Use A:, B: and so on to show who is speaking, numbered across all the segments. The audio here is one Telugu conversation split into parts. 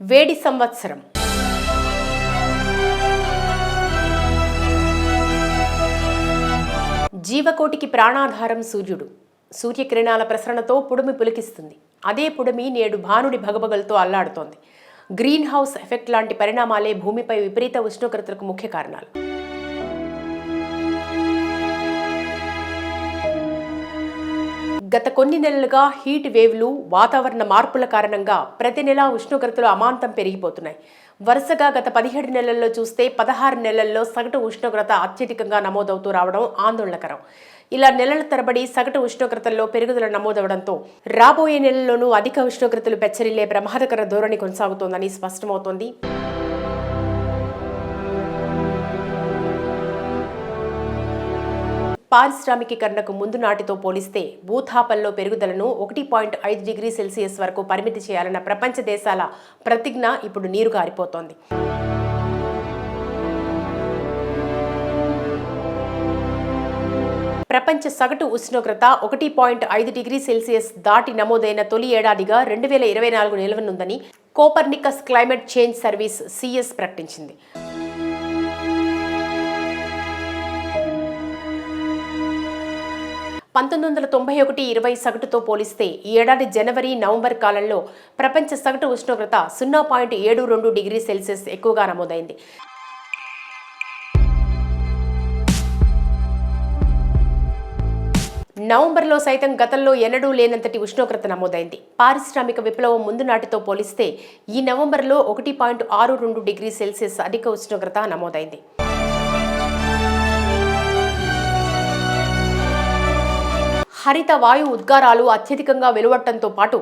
A: వేడి సంవత్సరం. జీవకోటికి ప్రాణాధారం సూర్యుడు. సూర్యకిరణాల ప్రసరణతో పుడుమి పులికిస్తుంది. అదే పుడుమి నేడు భానుడి భగభగలతో అల్లాడుతోంది. గ్రీన్ హౌస్ ఎఫెక్ట్ లాంటి పరిణామాలే భూమిపై విపరీత ఉష్ణోగ్రతలకు ముఖ్య కారణాలు. గత కొన్ని నెలలుగా హీట్ వేవ్లు వాతావరణ మార్పుల కారణంగా ప్రతి నెలా ఉష్ణోగ్రతలు అమాంతం పెరిగిపోతున్నాయి. వరుసగా గత పదిహేడు నెలల్లో చూస్తే పదహారు నెలల్లో సగటు ఉష్ణోగ్రత అత్యధికంగా నమోదవుతూ రావడం ఆందోళనకరం. ఇలా నెలల తరబడి సగటు ఉష్ణోగ్రతల్లో పెరుగుదల నమోదవడంతో రాబోయే నెలల్లోనూ అధిక ఉష్ణోగ్రతలు పెచ్చరిల్లే ప్రమాదకర ధోరణి కొనసాగుతోందని స్పష్టమవుతోంది. పారిశ్రామికీకరణకు ముందు నాటితో పోలిస్తే భూతాపంలో పెరుగుదలను ఒకటి పాయింట్ ఐదు డిగ్రీ సెల్సియస్ వరకు పరిమితి చేయాలన్న ప్రపంచ దేశాల ప్రతిజ్ఞ ఇప్పుడు నీరు గారిపోతోంది ప్రపంచ సగటు ఉష్ణోగ్రత ఒకటి పాయింట్ ఐదు డిగ్రీ సెల్సియస్ దాటి నమోదైన తొలి ఏడాదిగా రెండు వేల ఇరవై నాలుగు నిలవనుందని Copernicus climate change service CS ప్రకటించింది. పంతొమ్మిది వందల తొంభై ఒకటి ఇరవై సగటుతో పోలిస్తే ఈ ఏడాది జనవరి నవంబర్ కాలంలో ప్రపంచ సగటు ఉష్ణోగ్రత సున్నా పాయింట్ ఏడు రెండు డిగ్రీ సెల్సియస్ ఎక్కువగా నమోదైంది. నవంబర్లో సైతం గతంలో ఎన్నడూ లేనంతటి ఉష్ణోగ్రత నమోదైంది. పారిశ్రామిక విప్లవం ముందు నాటితో పోలిస్తే ఈ నవంబర్లో ఒకటి పాయింట్ ఆరు రెండు డిగ్రీ సెల్సియస్ అధిక ఉష్ణోగ్రత నమోదైంది. హరిత వాయు ఉద్గారాలు అత్యధికంగా వెలువడటంతో పాటు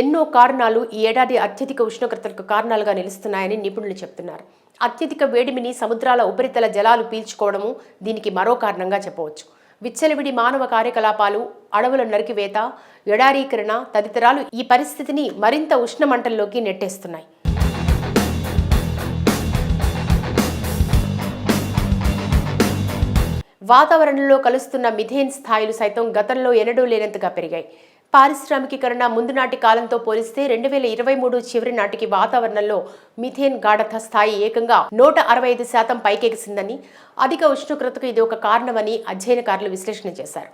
A: ఎన్నో కారణాలు ఈ ఏడాది అత్యధిక ఉష్ణోగ్రతలకు కారణాలుగా నిలుస్తున్నాయని నిపుణులు చెప్తున్నారు. అత్యధిక వేడిమిని సముద్రాల ఉపరితల జలాలు పీల్చుకోవడము దీనికి మరో కారణంగా చెప్పవచ్చు. విచ్చలవిడి మానవ కార్యకలాపాలు అడవుల నరికివేత ఎడారీకరణ తదితరాలు ఈ పరిస్థితిని మరింత ఉష్ణమంటల్లోకి నెట్టేస్తున్నాయి. వాతావరణంలో కలుస్తున్న మిథేన్ స్థాయిలు సైతం గతంలో ఎన్నడూ లేనంతగా పెరిగాయి. పారిశ్రామికీకరణ ముందు నాటి కాలంతో పోలిస్తే రెండు వేల ఇరవై మూడు చివరి నాటికి వాతావరణంలో మిథేన్ గాఢత స్థాయి ఏకంగా నూట అరవై ఐదు శాతం పైకెగిసిందని అధిక ఉష్ణోగ్రతకు ఇది ఒక కారణమని అధ్యయనకారులు విశ్లేషణ చేశారు.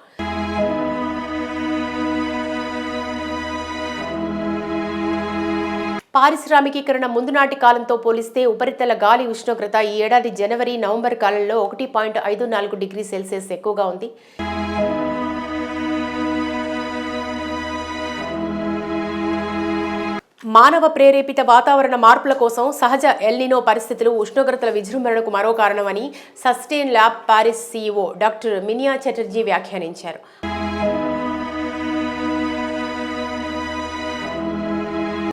A: పారిశ్రామికీకరణ ముందునాటి కాలంతో పోలిస్తే ఉపరితల గాలి ఉష్ణోగ్రత ఈ ఏడాది జనవరి నవంబర్ కాలంలో ఒకటి పాయింట్ ఐదు నాలుగు డిగ్రీ సెల్సియస్ ఎక్కువగా ఉంది. మానవ ప్రేరేపిత వాతావరణ మార్పుల కోసం సహజ ఎల్నినో పరిస్థితులు ఉష్ణోగ్రతల విజృంభణకు మరో కారణమని sustain lab Paris CEO doctor Minia Chatterjee వ్యాఖ్యానించారు.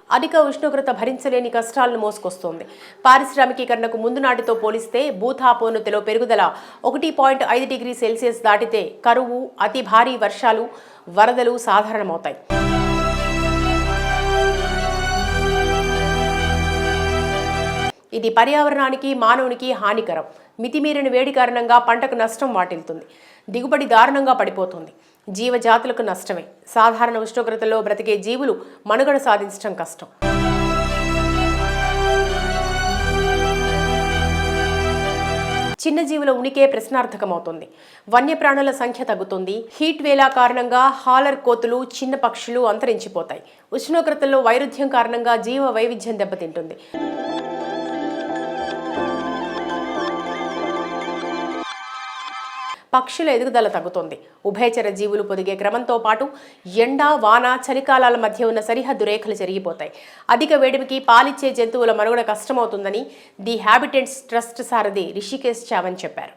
A: అధిక ఉష్ణోగ్రత భరించలేని కష్టాలను మోసుకొస్తోంది. పారిశ్రామికీకరణకు ముందు నాటితో పోలిస్తే భూతాపోన్నతిలో పెరుగుదల ఒకటి పాయింట్ ఐదు డిగ్రీ సెల్సియస్ దాటితే కరువు అతి భారీ వర్షాలు వరదలు సాధారణమవుతాయి. ఇది పర్యావరణానికి మానవునికి హానికరం. మితిమీరిన వేడి కారణంగా పంటకు నష్టం వాటిల్తుంది దిగుబడి దారుణంగా పడిపోతుంది. జీవజాతులకు నష్టమే. సాధారణ ఉష్ణోగ్రతలో బ్రతికే జీవులు మనుగడ సాధించడం కష్టం. చిన్న జీవుల ఉనికే ప్రశ్నార్థకమవుతుంది. వన్యప్రాణుల సంఖ్య తగ్గుతుంది. హీట్ వేలా కారణంగా హాలర్ కోతులు చిన్న పక్షులు అంతరించిపోతాయి. ఉష్ణోగ్రతల్లో వైరుధ్యం కారణంగా జీవ వైవిధ్యం దెబ్బతింటుంది. పక్షుల ఎదుగుదల తగ్గుతోంది. ఉభయచర జీవులు పొదిగే క్రమంతో పాటు ఎండ వాన చలికాలాల మధ్య ఉన్న సరిహద్దు రేఖలు జరిగిపోతాయి అధిక వేడిమికి పాలిచ్చే జంతువుల మనుగడ కష్టమవుతుందని ది హ్యాబిటెంట్స్ ట్రస్ట్ సారథి రిషికేశ్ చావన్ చెప్పారు.